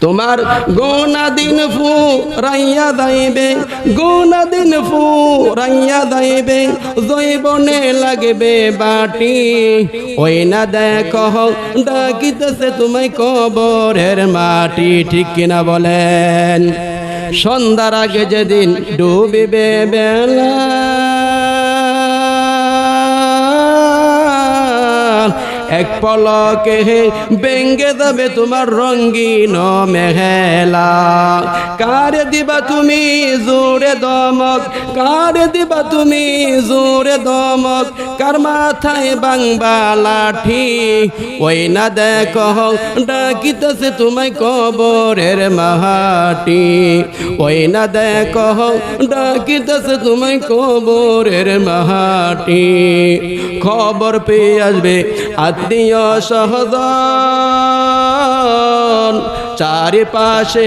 তোমার গোনা দিন ফু রাইয়া দাইবে গোনা দিন ফু রাইয়া দাইবে জৈবনে লাগবে বাটি। ওই না দেখো, ডাকিতেছে তোমায় কবরের মাটি, ঠিক কিনা বলেন? সন্ধ্যার আগে যেদিন ডুবিবে বেলা। এক পলকে বেঙ্গে যাবে তোমার রঙ্গিন মেহেলা। কারে দিবা তুমি জোরে দমক? কারে দিবা তুমি জোরে দমক? কার মাথায় বাংবা লাঠি? ওই না দেখো, ডাকিতেছে তোমায় কবরের মাহাটি। ওই না দেখো, ডাকিতেছে তোমায় কবরের মাহাটি। খবর পেয়ে আসবে আত্মীয় সহজন। চারিপাশে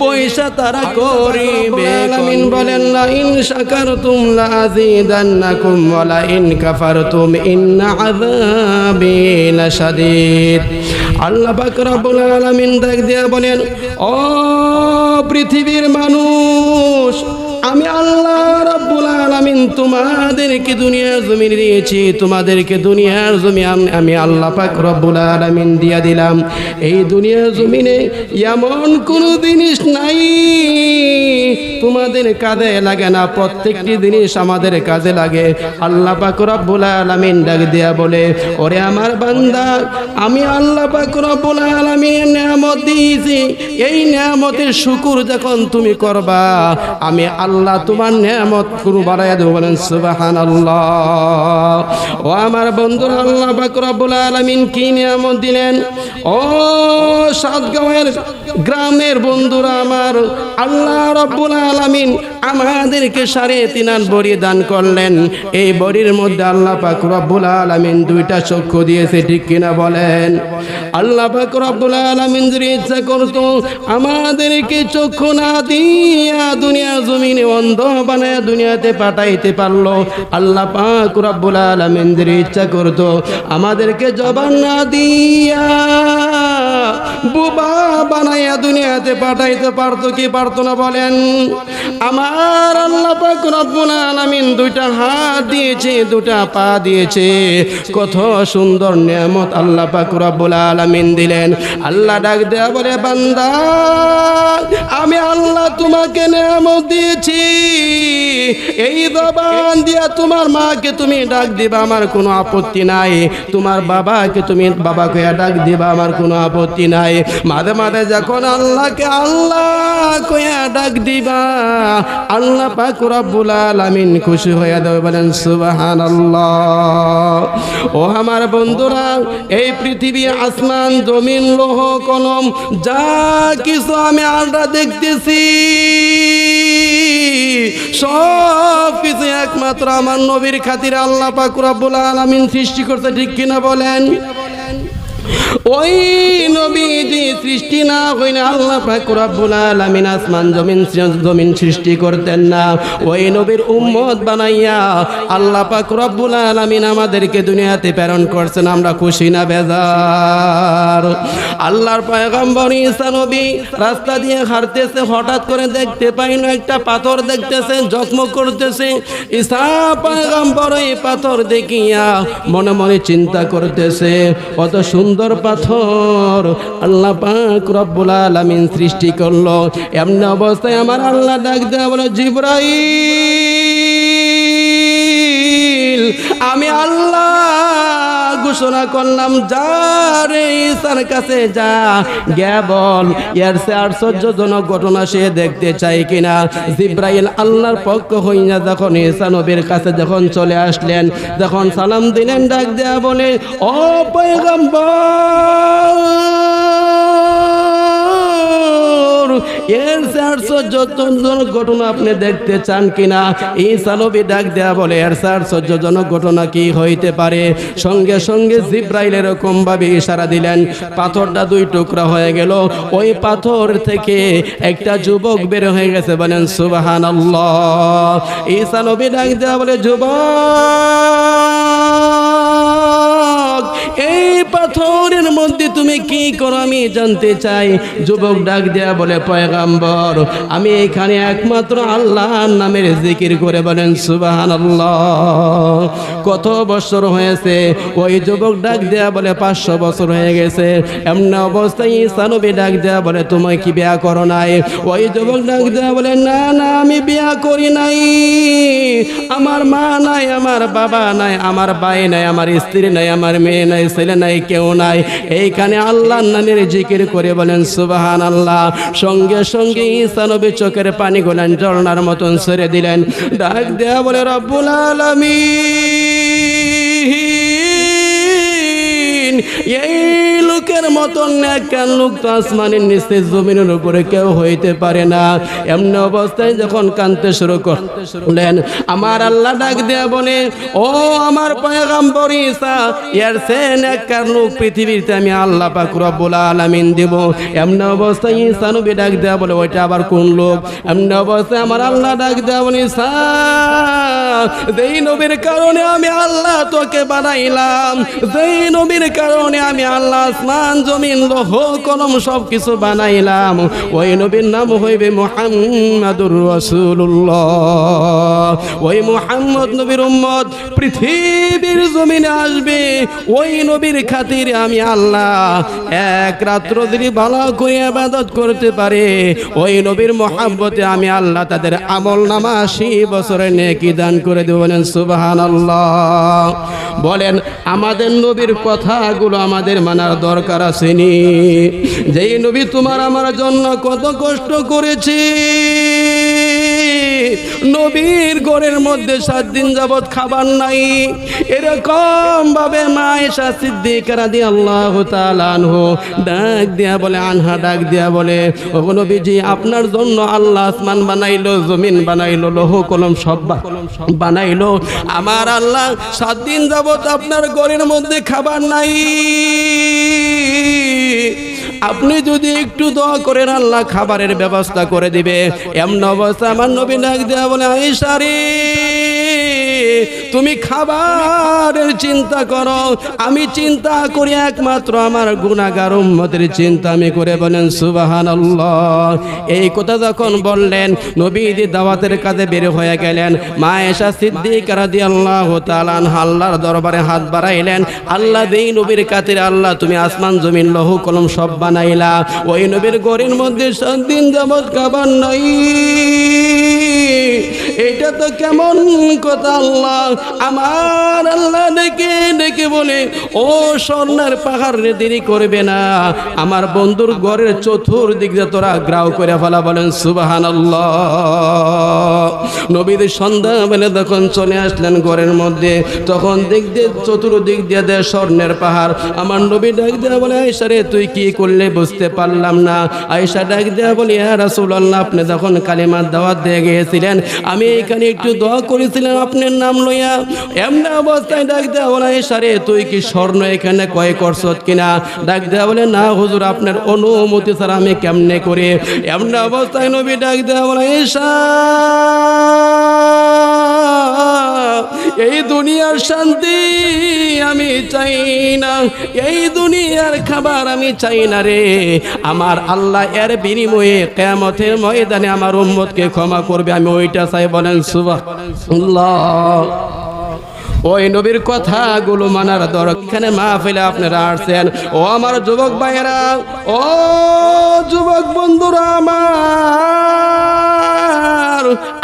বৈশা তারা করিবে আলামিন বলেন লা ইন শাকারতুম লা আযীদান্নাকুম ওয়া লা ইন কাফারতুম ইন্না আযাবি লাশাদীদ। আল্লাহ পাক রব্বুল আলামিন ডাক দিয়া বলেন ও পৃথিবীর মানুষ আমি আল্লাহ রাব্বুল আলামিন তোমাদেরকে দুনিয়ার জমিন দিয়েছি। তোমাদেরকে দুনিয়ার জমি আমি আল্লাহ পাক রব্বুল আলামিন দিয়া দিলাম। এই দুনিয়ার জমিনে এমন কোনো জিনিস নাই। তোমাদের কাজে লাগে না, প্রত্যেকটি জিনিস আমাদের কাজে লাগে। আল্লাহ পাক রব্বুল আলামিন ডাক দিয়া বলে, ওরে আমার বান্দা, আমি আল্লাহ পাক রব্বুল আলামিন নিয়ামত দিয়েছি। এই নিয়ামতের শুকুর যখন তুমি করবা, আমি আল্লাহ তোমার নিয়ামত গুরু বাড়াইয়া দেবো বলেন সুবাহান আল্লাহ ও আমার বন্ধুর আল্লাহ পাক আলমিন কি নিয়ামত দিলেন? ও সাতগাঁওয়ের গ্রামের বন্ধুরা আমার, আল্লাহ রব্বুল আলামিন আমাদেরকে সাড়ে তিন আন বড়ি দান করলেন। এই বড়ির মধ্যে আল্লাহ পাক রব্বুল আলামিন দুইটা চক্ষু দিয়েছে, ঠিক কিনা বলেন? আল্লাহ পাক রব্বুল আলামিন যদি ইচ্ছা করতো, আমাদেরকে চক্ষু না দিয়া দুনিয়া জমিনে অন্ধ বানায় দুনিয়াতে পাঠাইতে পারল। আল্লাহ পাক রব্বুল আলামিন যদি ইচ্ছা করতো, আমাদেরকে জবান না দিয়া বুবা বানাইয়া দুনিয়াতে পাঠাইতে পারতো কি পারতো না বলেন? আমার আল্লাহ পাক রব্বুল আলামিন দুইটা হাত দিয়েছে দুটা পা দিয়েছে। কত সুন্দর নিয়ামত আল্লাহ পাক রব্বুল আলামিন দিলেন। আল্লাহ ডাক দেয়া বলে, বান্দা, আমি আল্লাহ তোমাকে নিয়ামত দিয়েছি। এই জবান দিয়া তোমার মাকে তুমি ডাক দিবা, আমার কোনো আপত্তি নাই। তোমার বাবাকে তুমি, বাবাকে ডাক দিবা, আমার কোনো আপত্তি নাই। মাঝে মাঝে যখন আল্লাহকে আল্লাহ কয়া ডাক দিবা আল্লাহ পাক রব্বুল আলামিন খুশি হয়ে দেবে বলেন সুবহানাল্লাহ। ও আমার বন্ধুরা, এই পৃথিবী আসমান, জমিন, লোহ, কলম, যা কিছু আমি আল্লাহ দেখতেছি, সব কিছু একমাত্র আমার নবীর খাতিরে আল্লাহ পাক রব্বুল আলামিন সৃষ্টি করতে ঠিক কিনা বলেন? ওই নবীজি সৃষ্টি না হইলে আল্লাহ পাক রব্বুল আলামিন আসমান জমিন জমিন সৃষ্টি করতেন না। ওই নবীর উম্মত বানাইয়া আল্লাহ পাক রব্বুল আলামিন আমাদেরকে দুনিয়াতে প্রেরণ করছেন, আমরা খুশি না বেজার। আল্লাহর পয়গম্বর ঈসা নবী রাস্তা দিয়ে হাঁটতেছে, হঠাৎ করে দেখতে পাই না, একটা পাথর দেখতেছে জখমক করতেছে। ঈসা পয়গম্বর এই পাথর দেখিয়া মনে মনে চিন্তা করতেছে কত সুন্দর পাথর আল্লাহ পাক রব্বুল আলামিন সৃষ্টি করল। এমন অবস্থায় আমার আল্লাহ ডাক দেওয়া বলো, জিব্রাইল, আমি আল্লাহ ঘোষণা করলাম, যা রে ঈসার কাছে যা। গে বল এর সে আশ্চর্যজনক ঘটনা সে দেখতে চাই কিনা। জিব্রাইল আল্লাহর পক্ষ হইয়া যখন ঈসা নবীর কাছে যখন চলে আসলেন, যখন সালাম দিলেন, ডাক দেয়া বলে, ও পয়গম্বর! এর আশ্চর্যজনক ঘটনা আপনি দেখতে চান কিনা? এই সালবি ডাক দেয়া বলে এর আশ্চর্যজনক ঘটনা কি হইতে পারে? সঙ্গে সঙ্গে জিব্রাইল এরকম ভাবে ইশারা দিলেন, পাথরটা দুই টুকরা হয়ে গেল। ওই পাথর থেকে একটা যুবক বের হয়ে গেছে। বলেন সুবাহান আল্লাহ ঈসা ডাক দেয়া বলে, যুবক যুবক, এই পাথরের মধ্যে তুমি কি করো আমি জানতে চাই। যুবক ডাক দেয়া বলে, পয়গাম্বর, আমি এখানে একমাত্র আল্লাহর নামের জিকির করে বলেন সুবাহান কত বছর হয়েছে? ওই যুবক ডাক দেয়া বলে, পাঁচশো বছর হয়ে গেছে। এমন অবস্থায় ইসানবী ডাক দেয়া বলে তুমি কি বিয়া করো নাই? ওই যুবক ডাক দেয়া বলে, না না, আমি বিয়া করি নাই। আমার মা নাই, আমার বাবা নাই, আমার ভাই নাই, আমার স্ত্রী নাই, আমার মেয়ে নাই ছেলে নাই, কেউ নাই। এইখানে আল্লাহর নামের জিকির করে বলেন সুবাহান আল্লাহ সঙ্গে সঙ্গে ইসানবী চোখের পানি গোলেন ঝর্ণার মতন সরে দিলেন। ডাক দেয়া বলে, রব্বুল আলমী এই লোকের মতন একটা লোক তো আসমানের নিচে, জমিনের উপরে কেউ হইতে পারে না। এমন অবস্থায় যখন কানতে শুরু করলেন, আমার আল্লাহ ডাক দেয়া বলে, ও আমার পয়গাম্বর ঈসা, এর সেন একটা লোক পৃথিবীতে আমি আল্লাহ পাক রব্বুল আলামিন দেব। এমন অবস্থায় ঈসা নবী ডাক দেয়া বলে, ওইটা আবার কোন লোক? এমন অবস্থায় আমার আল্লাহ ডাক দেয়া বলে, ঈসা, যেই নবীর কারণে আমি আল্লাহ তোকে বানাইলাম, যেই নবীর কারণে আমি আল্লাহ আসমান জমিন লোহ কলম সব কিছু বানাইলাম। ওই নবীর নাম হইবে মোহাম্মদুর রসুল্লাহ ওই মোহাম্মদ নবীর উম্মত পৃথিবীর জমিনে আসবে। ওই নবীর খাতিরে আমি আল্লাহ এক রাত্র যদি ভালো করে আবাদত করতে পারে, ওই নবীর মোহাব্বতে আমি আল্লাহ তাদের আমল নামা আশি বছরের নেকি দান করে দেব বলেন সুবাহান বলেন, আমাদের নবীর কথাগুলো আমাদের মানার দরকার। আসেনি। যেই নবী তোমার আমার জন্য কত কষ্ট করেছে। নবীর ঘরের মধ্যে সাত দিন যাবৎ খাবার নাই। এরকম ভাবে মা এসা সিদ্দিকারা দিয়ে আল্লাহ তালানহ ডাক দিয়া বলে, আনহা ডাক দিয়া বলে, ও নবীজি, আপনার জন্য আল্লাহ আসমান বানাইলো, জমিন বানাইলো, লোহ কলম সব বানাইলো। আমার আল্লাহ সাত দিন যাবৎ আপনার ঘরের মধ্যে খাবার নাই। আপনি যদি একটু দোয়া করেন, আল্লাহ খাবারের ব্যবস্থা করে দিবে। এমন অবস্থা আমার নবী ডাক দেওয়া বলে আইসারে তুমি খাবারের চিন্তা করো। আমি চিন্তা করি একমাত্র আমার গুণাগার উম্মতের চিন্তা আমি করে বলেন সুবাহান এই কথা যখন বললেন নবীদি দাওয়াতের কাজে বের হয়ে গেলেন। মা এসা সিদ্দিক রাদি আল্লাহ তালান আল্লাহর দরবারে হাত বাড়াইলেন। আল্লাহ দেই নবীর কাতির আল্লাহ তুমি আসমান, জমিন, লহু, কলম সব বানাইলা। ওই নবীর গরির মধ্যে সাত দিন যাবৎ খাবার নাই। এটা তো কেমন কথা আল্লাহ আমার আল্লাহ বলে, ও স্বর্ণের পাহাড় দেরি করবে না। আমার বন্ধুর ঘরের চতুর্দিক দিয়ে তোরা করে ফেলা। বলেন সুবাহান সন্ধ্যা বেলে তখন চলে আসলেন ঘরের মধ্যে, তখন দিক দিয়ে, চতুর্দিক দিয়ে দেয় স্বর্ণের পাহাড়। আমার নবী ডাক দেওয়া বলে আয়সা রে, তুই কি করলে বুঝতে পারলাম না? আয়সা ডাক দেওয়া বলি হ্যাঁ রাসুল আল্লাহ আপনি যখন কালিমার দাওয়াত দিয়ে গিয়েছিলেন, আমি এখানে একটু দোয়া করেছিলাম আপনার নাম লইয়া, এমন অবস্থায় ডাক দেওয়া বলে সারে, তুই কি স্বর্ণ এখানে কয় করছত কিনা? ডাক দেওয়া বলে, না হুজুর, আপনার অনুমতি স্যার আমি কেমনে করে? এমন অবস্থায় নবী ডাক দেওয়া বলে আয়সা এই দুনিয়ার শান্তি আমি চাই না। এই দুনিয়ার খাবার আমি চাই না রে। আমার আল্লাহ এর বিনিময়ে কেমতের ময়দানে আমার উম্মতকে ক্ষমা করবে, আমি ওইটা চাই বলেন সুবাহ ওই নবীর কথাগুলো মানার দরকার। এখানে মাহফিলে আপনারা আসছেন। ও আমার যুবক ভাইয়েরা, ও যুবক বন্ধুরা আমার।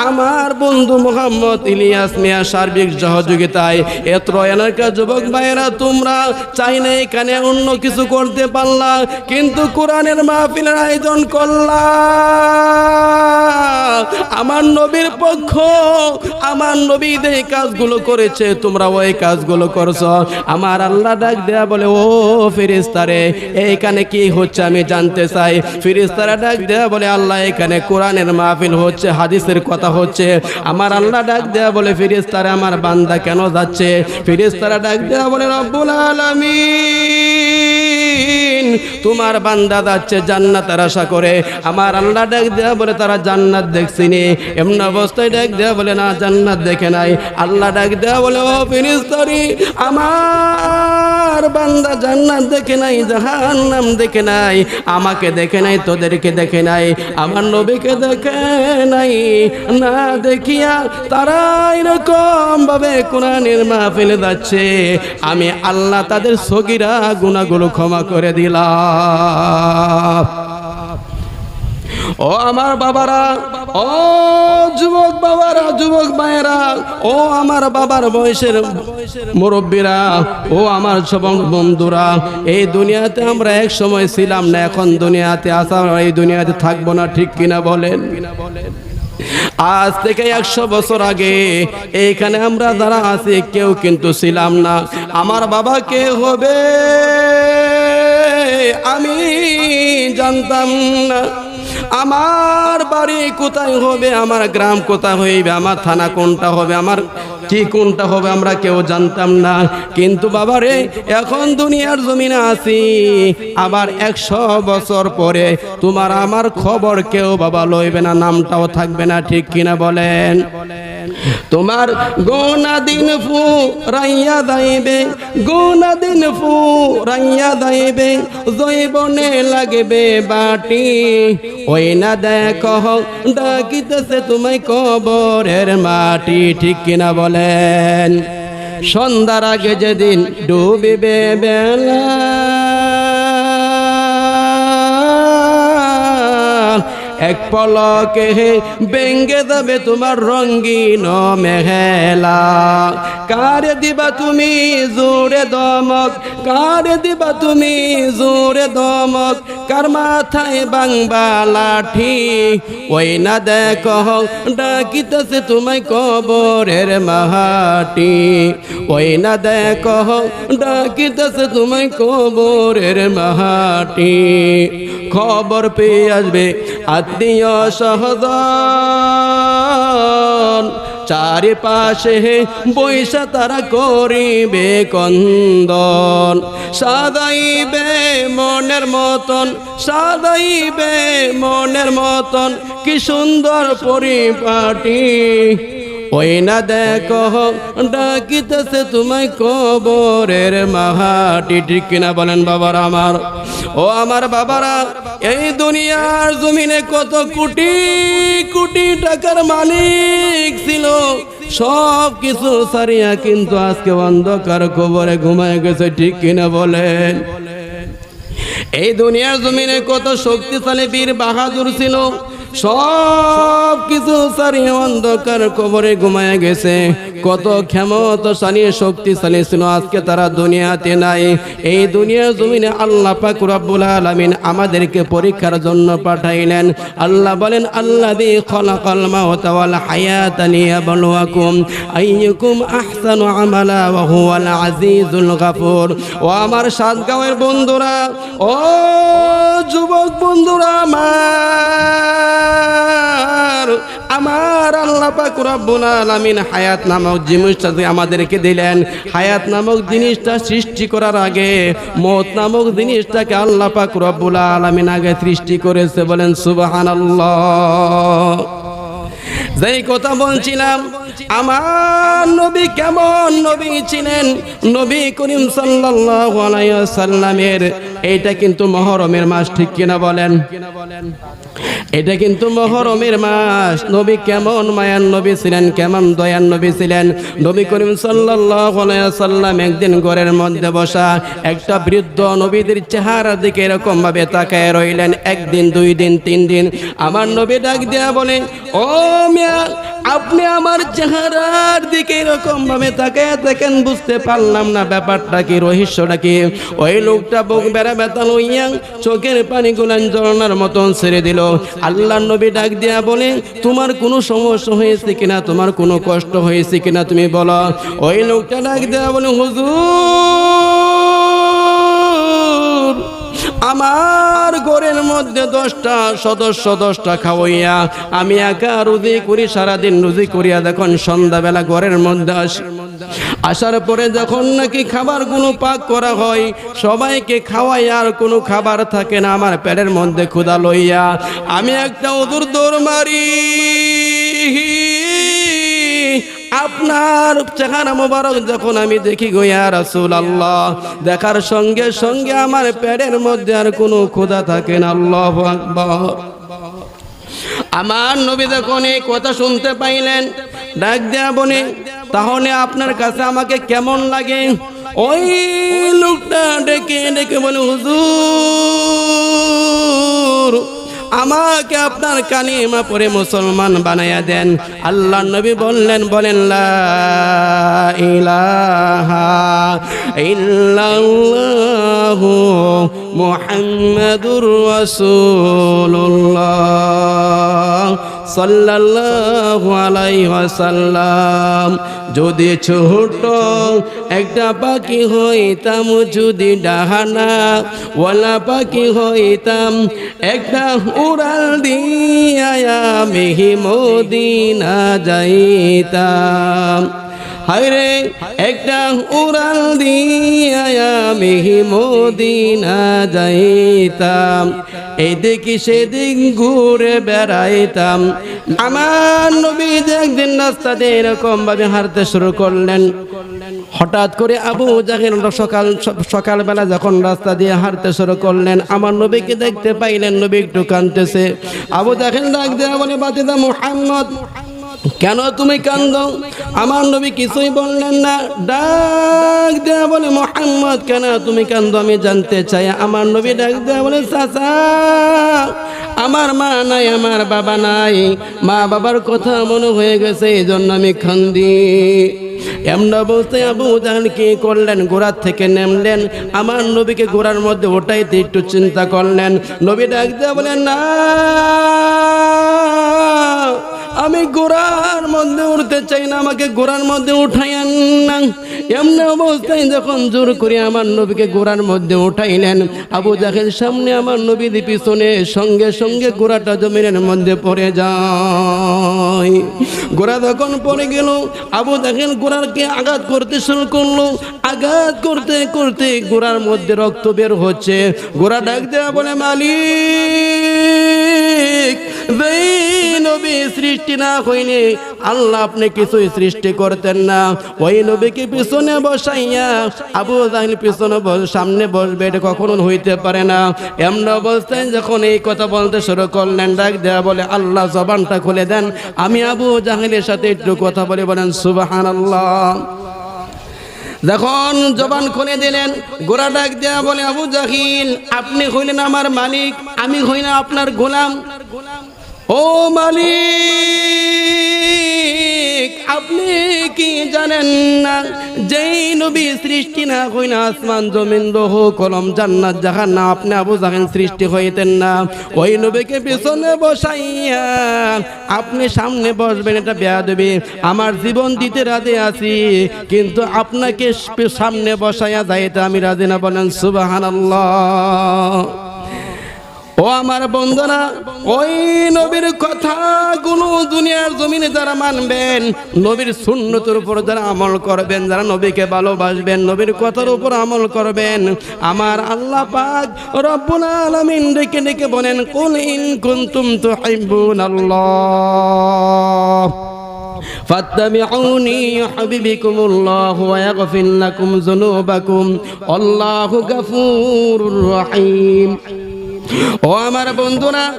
আমার বন্ধু মোহাম্মদ ইলিয়াস মিয়া সার্বিক সহযোগিতায়। এত এলাকার যুবক ভাইয়েরা, তোমরা চাই না এখানে অন্য কিছু করতে পারলা, কিন্তু কোরআনের মাহফিলের আয়োজন করলা। আমার নবীর পক্ষ, আমার নবী যে কাজগুলো করেছে, তোমরা ওই কাজগুলো করছ। আমার আল্লাহ ডাক দেয়া বলে, ও ফিরিস্তারে এইখানে কি হচ্ছে আমি জানতে চাই? ফিরিস্তারা ডাক দেয়া বলে, আল্লাহ, এখানে কোরআনের মাহফিল হচ্ছে, হাদিসের কথা হচ্ছে, আমার আল্লাহ ডাক দেয়া বলে ফিরিস্তারে আমার বান্দা কেন যাচ্ছে? ফিরিস্তারা ডাক দেয়া বলে, রব্বুল আলামিন! তোমার বান্দা যাচ্ছে জান্নাতের আশা করে। আমার আল্লাহ ডাক দেয়া বলে তারা জান্নাত দেখছিনি। এমন অবস্থায় ডাক দেয়া বলে, না, জান্নাত দেখে নাই। আল্লাহ ডাক দেয়া বলে, ও ফিরিস্তরি, আমার বান্দা জান্নাত দেখে নাই, জাহান্নাম দেখে নাই, আমাকে দেখে নাই, তোদেরকে দেখে নাই, আমার নবীকে দেখে নাই। না দেখিয়া তারা এরকম ভাবে কোরআনের মাহফিলে যাচ্ছে। আমি আল্লাহ তাদের সগিরা গুণাগুলো ক্ষমা করে দিলাম। ও আমার বাবারা, ও যুবক বাবারা, যুবক মায়েরা, ও আমার বাবার বয়সের মুরব্বীরা, ও আমার সব বন্ধুরা, এই দুনিয়াতে আমরা এক সময় ছিলাম না, এখন দুনিয়াতে আসা এই দুনিয়াতে থাকব না, ঠিক কিনা বলেন? আজ থেকে একশো বছর আগে এইখানে আমরা যারা আছি, কেউ কিন্তু ছিলাম না। আমার বাবা কে হবে আমি জানতাম না। আমার বাড়ি কোথায় হবে? আমার গ্রাম কোথায় হইবে? আমার থানা কোনটা হবে? আমার কি কোনটা হবে? আমরা কেউ জানতাম না। কিন্তু বাবারে, এখন দুনিয়ার জমিনে আছি। আবার একশো বছর পরে তোমার আমার খবর কেউ বাবা লইবে না, নামটাও থাকবে না, ঠিক কিনা বলেন? তোমার গোনা দিন ফু রাইয়া দাইবে গোনা দিন ফু রাইয়া দাইবে জৈবনে লাগবে বাটি। ওই না দেখ, ডাকিতেছে তোমায় কবরের মাটি, ঠিক কিনা বলেন? সন্ধ্যার আগে যেদিন ডুবিবে বেলা। এক পলকে বেঙ্গে যাবে তোমার রঙ্গিন মেহেলা। কারে দিবা তুমি জোরে দমক, কারে দিবা তুমি জোরে দমক, কার মাথায় বাংবা লাঠি? ওই না দেখো, ডাকিতেছে তোমায় কবরের মাহাটি। ওই না দেখো, ডাকিতেছে তোমায় কবরের মাহাটি। খবর পেয়ে আসবে। আত্মীয় সহদন চারিপাশে বৈশা তারা করিবে কন্দন। সাদাইবে মনের মতন সাদাইবে মনের মতন, কি সুন্দর পরিপাটি। ওই না দেখো, ডাকিতেছে তোমায় কবরের মাহাটি, ঠিক কিনা বলেন বাবার আমার? ও আমার বাবারা, এই দুনিয়ার জমিনে কত কোটি কোটি টাকার মালিক ছিল। সব কিছু সারিয়া কিন্তু আজকে অন্ধকার কবরে ঘুমায় গেছে, ঠিক কিনা বলেন? এই দুনিয়ার জমিনে কত শক্তিশালী বীর বাহাদুর ছিল। সব কিছু সারিয়ে অন্ধকার কবরে ঘুমায় গেছে। কত ক্ষমতাশালী শক্তিশালী ছিল, আজকে তারা দুনিয়াতে নাই। এই দুনিয়া জমিনে আল্লাহ পাক আলামিন আমাদেরকে পরীক্ষার জন্য পাঠাইলেন। আল্লাহ বলেন আল্লাহ দি খলাকাল আমার সাতগাঁওয়ের বন্ধুরা, ও যুবক বন্ধুরা আমার আমার আল্লাহ পাক রব্বুল আলামিন হায়াত নামক জিনিসটা আমাদেরকে দিলেন, হায়াত নামক জিনিসটা সৃষ্টি করার আগে, মত নামক জিনিসটাকে আল্লাহ পাক রব্বুল আলামিন আগে সৃষ্টি করেছে বলেন সুবহানাল্লাহ। যেই কথা বলছিলাম আমার নবী কেমন নবী ছিলেন? নবী করিম সাল্লামের এইটা কিন্তু মহরমের মাস, ঠিক কিনা বলেন? এটা কিন্তু মহরমের মাস। নবী কেমন মায়ান নবী ছিলেন, কেমন দয়ান নবী ছিলেন? নবী করিম সাল্লাম একদিন ঘরের মধ্যে বসা একটা বৃদ্ধ নবীদের চেহারার দিকে এরকম ভাবে তাকায় রইলেন। একদিন, দুই দিন, তিন দিন। আমার নবী ডাক দেয়া বলে, ও মিয়া আপনি আমার চেহারার দিকে এরকম ভাবে তাকায় দেখেন, বুঝতে পারলাম না ব্যাপারটা কি, রহস্যটা কি। ওই লোকটা বুক বেড়া ব্যথা লইয়া চোখের পানি গুলান ঝরনার মতন ছেড়ে দিল। আল্লাহ নবী ডাক দিয়া বলে তোমার কোনো সমস্যা হয়েছে কিনা? তোমার কোনো কষ্ট হয়েছে কিনা তুমি বলো? ওই লোকটা ডাক দেয়া বলে, হুজুর, আমার ঘরের মধ্যে দশটা সদস্য দশটা খাওয়াইয়া, আমি একা রুজি করি, সারাদিন রুজি করিয়া দেখুন সন্ধ্যাবেলা ঘরের মধ্যে আসি। আসার পরে যখন নাকি খাবার খাবারগুলো পাক করা হয়, সবাইকে খাওয়াই আর কোনো খাবার থাকে না, আমার পেটের মধ্যে ক্ষুদা লইয়া, আমি একটা অদূর দৌড় মারি। আপনার চেহারা মোবারক যখন আমি দেখি গইয়া রাসূল আল্লাহ দেখার সঙ্গে সঙ্গে আমার পেটের মধ্যে আর কোনো ক্ষুধা থাকে না, আল্লাহ আকবার। আমার নবী যখন এই কথা শুনতে পাইলেন, ডাক দেয়া বলে তাহলে আপনার কাছে আমাকে কেমন লাগে? ওই লোকটা ডেকে ডেকে বলে, হুজুর আমাকে আপনার কালিমা পরে মুসলমান বানাইয়া দেন। আল্লাহ নবী বললেন বলেন লা ইলাহা রাসূলুল্লাহ। সাল্লাল্লাহু আলাইহি ওয়াসাল্লাম। যদি ছোট একটা পাখি হইতাম, যদি ডাহানা ওয়ালা পাখি হইতাম, একটা উড়াল দিয়া মেহি মদিনা যাইতাম। হায়রে, একটা উড়াল দিয়া মেহি মদিনা যাইতাম। এদিকে সেদিক ঘুরে বেড়াইতাম। আমার নবী একদিন রাস্তাতে এরকম ভাবে হাঁটতে শুরু করলেন। হঠাৎ করে আবু জাহেল সকাল, সকালবেলা যখন রাস্তা দিয়ে হাঁটতে শুরু করলেন, আমার নবীকে দেখতে পাইলেন, নবী একটু কাঁদতেছে। আবু জাহেল ডাক দেওয়া বলে, বাতিদা মুহাম্মদ কেন তুমি কান্দ? আমার নবী কিছুই বললেন না। ডাক দেয়া বলে, মোহাম্মদ, কেন তুমি কান্দ? আমি জানতে চাই। আমার নবী ডাক দেয়া বলে, চাচা, আমার মা নাই, আমার বাবা নাই। মা বাবার কথা মনে হয়ে গেছে, এই জন্য আমি খান্দি এমন অবস্থায় আবু জাহান কি করলেন? গোড়ার থেকে নেমলেন। আমার নবীকে গোড়ার মধ্যে ওটাইতে একটু চিন্তা করলেন। নবী ডাক দেয়া বলেন না আমি গোড়ার মধ্যে উঠতে চাই না, আমাকে গোড়ার মধ্যে উঠাইয়েন না। এমনি অবস্থায় যখন জোর করে আমার নবীকে গোড়ার মধ্যে উঠাইলেন, আবু জাহেল সামনে আমার নবীর পিছনে সঙ্গে সঙ্গে গোড়াটা জমিনের মধ্যে পড়ে যায়। গোড়া যখন পড়ে গেল, আবু জাহেল গোড়ারকে আঘাত করতে শুরু করল। আঘাত করতে করতে গোড়ার মধ্যে রক্ত বের হচ্ছে। গোড়া ডাক দেওয়া বলে, মালিক নবী সৃষ্টি না হইলে আল্লাহ আপনি কিছুই সৃষ্টি করতেন না। ওই নবীকে পিছনে বসাইয়া আবু জাহিল পিছনে সামনে বসবে, এটা কখনো হইতে পারে না। এমন অবস্থায় যখন এই কথা বলতে শুরু করলেন, ডাক দেয়া বলে, আল্লাহ, জবানটা খুলে দেন। আমি আবু জাহিলের সাথে একটু কথা বলে, বলেন সুবাহান আল্লাহ যখন জবান খুলে দিলেন গোড়া ডাক দেয়া বলে, আবু জাহিল, আপনি হইলেন আমার মালিক, আমি হই না আপনার গোলাম। ও মালিক, আপনি কি জানেন না? যেই নবী সৃষ্টি না হই না আসমান, জমিন রহ কলম, জান্নাত জাহান না আপনি আবু জাহেন সৃষ্টি হইতেন না। ওই নবীকে পিছনে বসাইয়া আপনি সামনে বসবেন, এটা বেয়া দেবে আমার জীবন দিতে রাজি আছি, কিন্তু আপনাকে সামনে বসাইয়া যাইতে আমি রাজি না বলেন সুবাহান ও আমার বন্ধুরা ওই নবীর কথাগুলো দুনিয়ার জমিনে যারা মানবেন নবীর সুন্নতের উপর যারা আমল করবেন যারা নবীকে ভালোবাসবেন নবীর কথার উপর আমল করবেন আমার আল্লাহ পাক রব্বুল আলামিন ডেকে ডেকে বলেন কুল ইন কুনতুম তুহিব্বুন আল্লাহ فاتبعوني يحببكم الله ويغفر لكم ذنوبكم والله غفور رحيم ও আমার বন্ধুরা,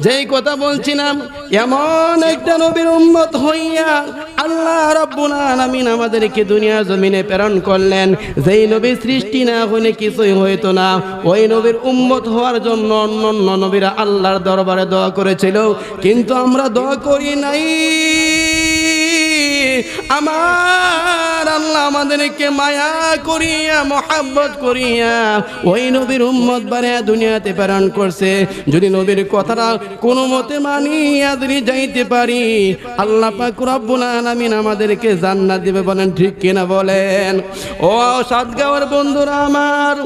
যেই কথা বলছিলাম, এমন একটা নবীর উম্মত হইয়া আল্লাহ রাব্বুল আলামিন আমাদেরকে দুনিয়া জমিনে প্রেরণ করলেন। যেই নবীর সৃষ্টি না হলে কিছুই হইতো না। ওই নবীর উম্মত হওয়ার জন্য অন্য নবীরা আল্লাহর দরবারে দোয়া করেছিল। কিন্তু আমরা দোয়া করি নাই। আমার আল্লাহ আমাদেরকে মায়া করিয়া, মহাব্বত করিয়া ওই নবীর উম্মত বানিয়ে দুনিয়াতে প্রেরণ করছে। যদি নবীর কথাটা কোনো মতে মানিয়া যদি যাইতে পারি। আল্লাহ পাক রব্বুল আমাদেরকে জান্নাত দিবে বলেন, ঠিক কিনা বলেন? ও সাতগাঁওয়ের বন্ধুরা আমার,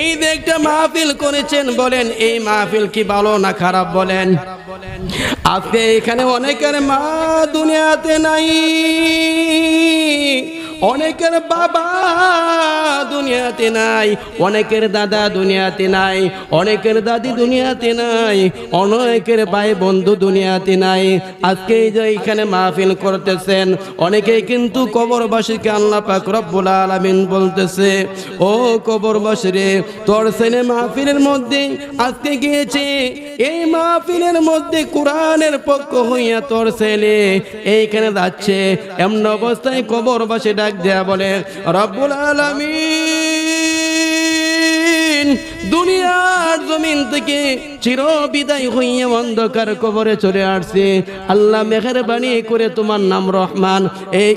এই একটা মাহফিল করেছেন বলেন, এই মাহফিল কি ভালো না খারাপ বলেন? আজকে এখানে অনেকের মা দুনিয়াতে নাই। অনেকের বাবা দুনিয়াতে নাই, অনেকের দাদা দুনিয়াতে নাই, অনেকের দাদি দুনিয়াতে নাই, অনেকের ভাই বন্ধু দুনিয়াতে নাই। আজকে যে এখানে মাহফিল করতেছেন, অনেকেই কিন্তু কবরবাসীকে আল্লাহ পাক রব্বুল আলামিন বলতেছে, ও কবরবাসী রে, তোর সেনে মাহফিলের মধ্যে আজকে গিয়েছে, এই মাহফিলের মধ্যে কোরআনের পক্ষ হইয়া তোর ছেলে এইখানে যাচ্ছে। এমন অবস্থায় কবরবাসী ডাক দেয়া বলে রব্বুল আলামিন দুনিয়ার জমিন থেকে চির বিদায় হইয়া অন্ধকার কবরে চলে আসছে। আল্লাহ মেহরবানি করে তোমার নাম রহমান, এই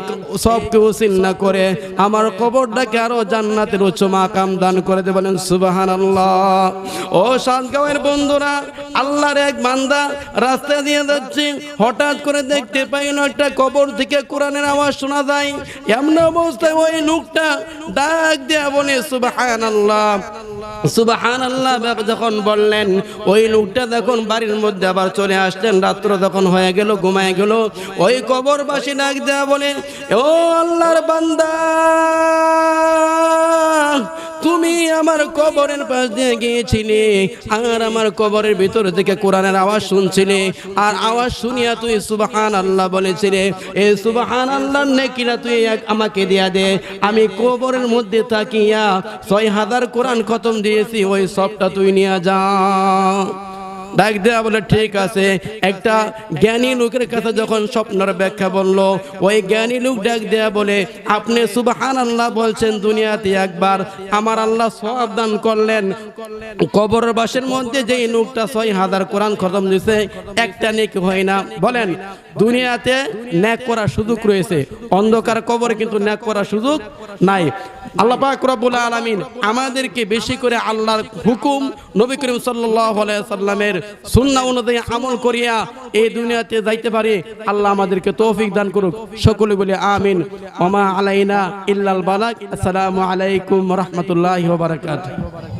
সবকে উসিল না করে আমার কবরটাকে আরও জান্নাতের উচ্চ মাকাম দান করে দে সুবাহান আল্লাহ ও সাতগাঁওয়ের বন্ধুরা, আল্লাহর এক বান্দা রাস্তা দিয়ে যাচ্ছে, হঠাৎ করে দেখতে পাই না একটা কবর থেকে কোরআনের আওয়াজ শোনা যায়। এমন অবস্থায় ওই লোকটা ডাক দেয়া বলে সুবাহান আল্লাহ সুবাহান আল্লাহ যখন বললেন, ওই লোকটা যখন বাড়ির মধ্যে আবার চলে আসলেন, রাত্র যখন হয়ে গেল, ঘুমায় গেল, ওই কবরবাসী ডাক দেয়া বলে ও আল্লাহর বান্দা তুমি আমার কবরের পাশ দিয়ে গিয়েছিলে আর আমার কবরের ভিতর থেকে কোরআনের আওয়াজ শুনছিলে আর আওয়াজ শুনিয়া তুই সুবাহান আল্লাহ বলেছিলে। এই সুবাহান আল্লাহ নেকিরা তুই আমাকে দিয়া দে। আমি কবরের মধ্যে তাকিয়া ছয় হাজার কোরআন খতম দিয়েছি, ওই সবটা তুই নিয়ে যা। ডাক দেয়া বলে, ঠিক আছে। একটা জ্ঞানী লোকের কাছে যখন স্বপ্নের ব্যাখ্যা বলল, ওই জ্ঞানী লোক ডাক দেয়া বলে, আপনি সুবাহান আল্লাহ বলছেন দুনিয়াতে একবার। আমার আল্লাহ সব দান করলেন। কবরের বাসের মধ্যে যেই লোকটা ছয় হাজার কোরআন খতম দিছে, একটা নেক হয় না। বলেন, দুনিয়াতে ন্যাক করার সুযোগ রয়েছে। অন্ধকার কবরে কিন্তু ন্যাক করার সুযোগ নাই। আল্লাহ পাক রব্বুল আলামিন আমাদেরকে বেশি করে আল্লাহর হুকুম নবী করিম সাল্লাল্লাহু আলাইহি সাল্লামের সুন্নাহ অনুযায়ী আমল করিয়া এই দুনিয়াতে যাইতে পারি। আল্লাহ আমাদেরকে তৌফিক দান করুক। সকলে বলে আমিন। ওমা আলাইনা ইল্লাল বালাক আসসালামু আলাইকুম রহমতুল্লাহ বারাকাতুহু।